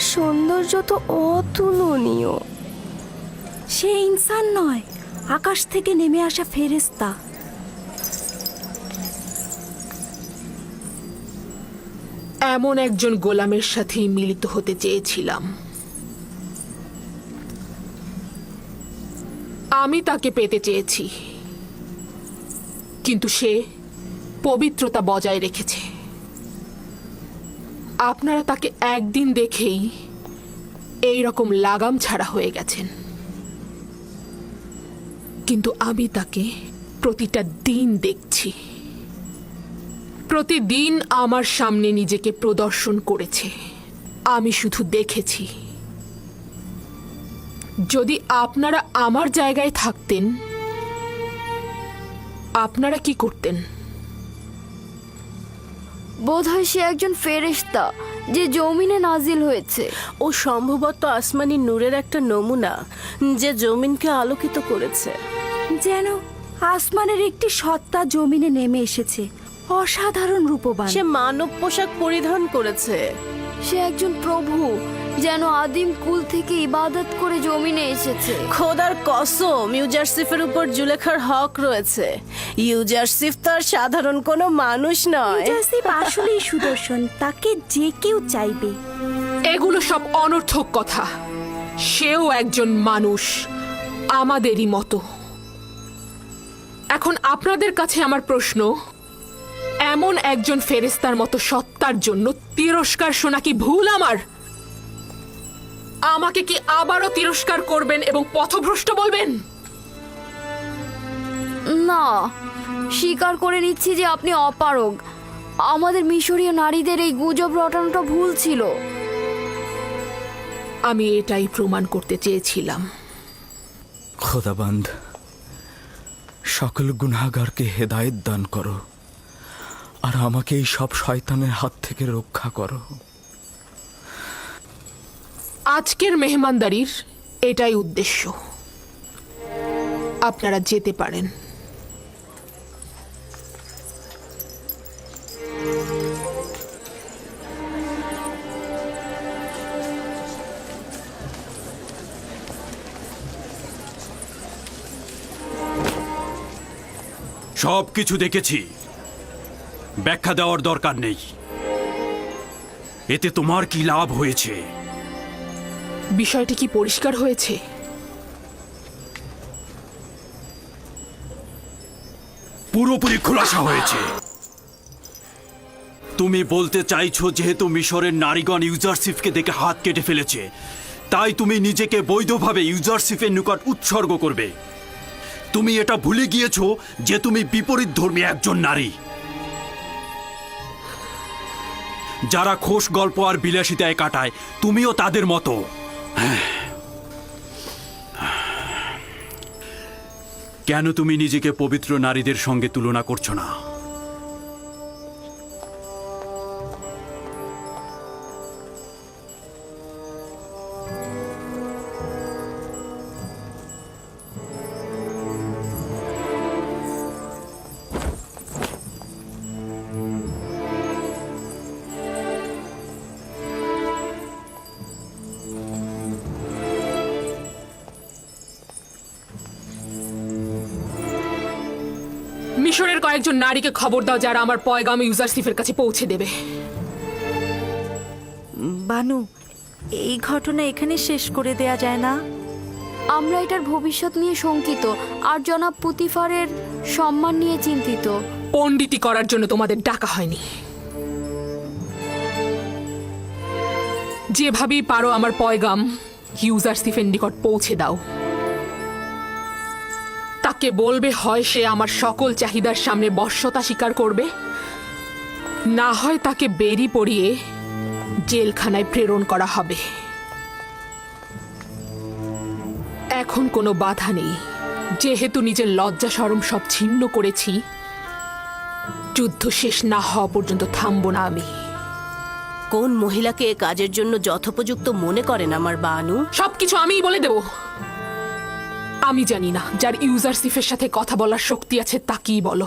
সৌন্দর্য তো অতুলনীয়। সে ইনসান নয় আকাশ থেকে নেমে আসা ফেরেস্তা এমন একজন গোলামের সাথেই মিলিত হতে চেয়েছিলাম। আমি তাকে পেতে চেয়েছি। কিন্তু সে পবিত্রতা বজায় রেখেছে। আপনারা তাকে একদিন দেখেই এই রকম লাগাম ছাড়া হয়ে গেছেন। কিন্তু আমি তাকে প্রতিটা দিন দেখছি। প্রতিদিন আমার সামনে নিজেকে প্রদর্শন করেছে। আমি শুধু দেখেছি। যদি আপনারা আমার জায়গায় থাকতেন, আপনারা কি করতেন? বোধহয় সে একজন ফেরেশতা যে জমিনে নাজিল হয়েছে। ও সম্ভবত আসমানি নূরের একটা নমুনা যে জমিনকে আলোকিত করেছে। যেন আসমানের একটি সত্তা জমিনে নেমে এসেছে। অসাধারণ রূপবান। সে মানব পোশাক পরিধান করেছে। সে একজন প্রভু যেন আদিম কুল থেকে ইবাদত করে জমিনে এসেছে। খোদার কসম ইউজারসিফের উপর জুলেখার হক রয়েছে। ইউজারসিফ তো আর সাধারণ কোনো মানুষ নয়। জাসিব আসলেই সুদর্শন তাকে যে কেউ চাইবে। এগুলো সব অনর্থক কথা। সেও একজন মানুষ আমাদেরই মতো। এখন আপনাদের কাছে আমার প্রশ্ন এমন একজন ফেরেস্তার মতো সত্তার জন্য তিরস্কার শোনা কি ভুল আমার? আমাকে কি আবারও তিরস্কার করবেন এবং পথভ্রষ্ট বলবেন? না স্বীকার করে নিচ্ছি যে আপনি অপারগ। আমাদের মিশরীয় নারীদের এই গুজব রটানোটা ভুল ছিল। আমি এটাই প্রমাণ করতে চেয়েছিলাম। খোদাবান্ধ সকল গুনাহগারকে হেদায়েত দান করো আর আমাকে এই সব শয়তানের হাত থেকে রক্ষা করো। আজকের মেহমানদারির এটাই উদ্দেশ্য। আপনারা যেতে পারেন। সব কিছু দেখেছি। ব্যাখ্যা দেওয়ার দরকার নেই। এতে তোমার কি লাভ হয়েছে? বিষয়টি কি পরিষ্কার হয়েছে? পুরোপুরি খোলাসা হয়েছে। তুমি বলতে চাইছো যেহেতু মিশরের নারীগণ ইউজারশিপকে দেখে হাত কেটে ফেলেছে, তাই তুমি নিজেকে বৈধভাবে ইউজারশিপের নিকট উৎসর্গ করবে। তুমি এটা ভুলে গিয়েছো যে তুমি বিপরীত ধর্মী একজন নারী। যারা খোশ গল্প আর বিলাসিতায় কাটায়, তুমিও তাদের মতো। কেন তুমি নিজেকে পবিত্র নারীদের সঙ্গে তুলনা করছ না? মিশরের কয়েকজন নারীকে খবর দাও যারা আমার পয়গাম ইউজারসিফের কাছে পৌঁছে দেবে। বানু এই ঘটনা এখানে শেষ করে দেয়া যায় না? আমরা এটার ভবিষ্যৎ নিয়ে শঙ্কিত আর জনাব পুতিফারের সম্মান নিয়ে চিন্তিত। পণ্ডিতি করার জন্য তোমাদের ডাকা হয়নি। যেভাবেই পারো আমার পয়গাম ইউজারসিফের নিকট পৌঁছে দাও। তাকে বলবে হয় সে আমার সকল চাহিদার সামনে বশ্যতা স্বীকার করবে? না হয় তাকে বেরি পড়িয়ে জেলখানায় প্রেরণ করা হবে। এখন কোনো বাধা নেই। যেহেতু নিজের লজ্জা সরম সব ছিন্ন করেছি যুদ্ধ শেষ না হওয়া পর্যন্ত থামবো না আমি। কোন মহিলাকে এ কাজের জন্য যথোপযুক্ত মনে করেন আমার বানু? সবকিছু আমিই বলে দেব। আমি জানি না যার ইউজারসিফের সাথে কথা বলার শক্তি আছে তাকেই বলো?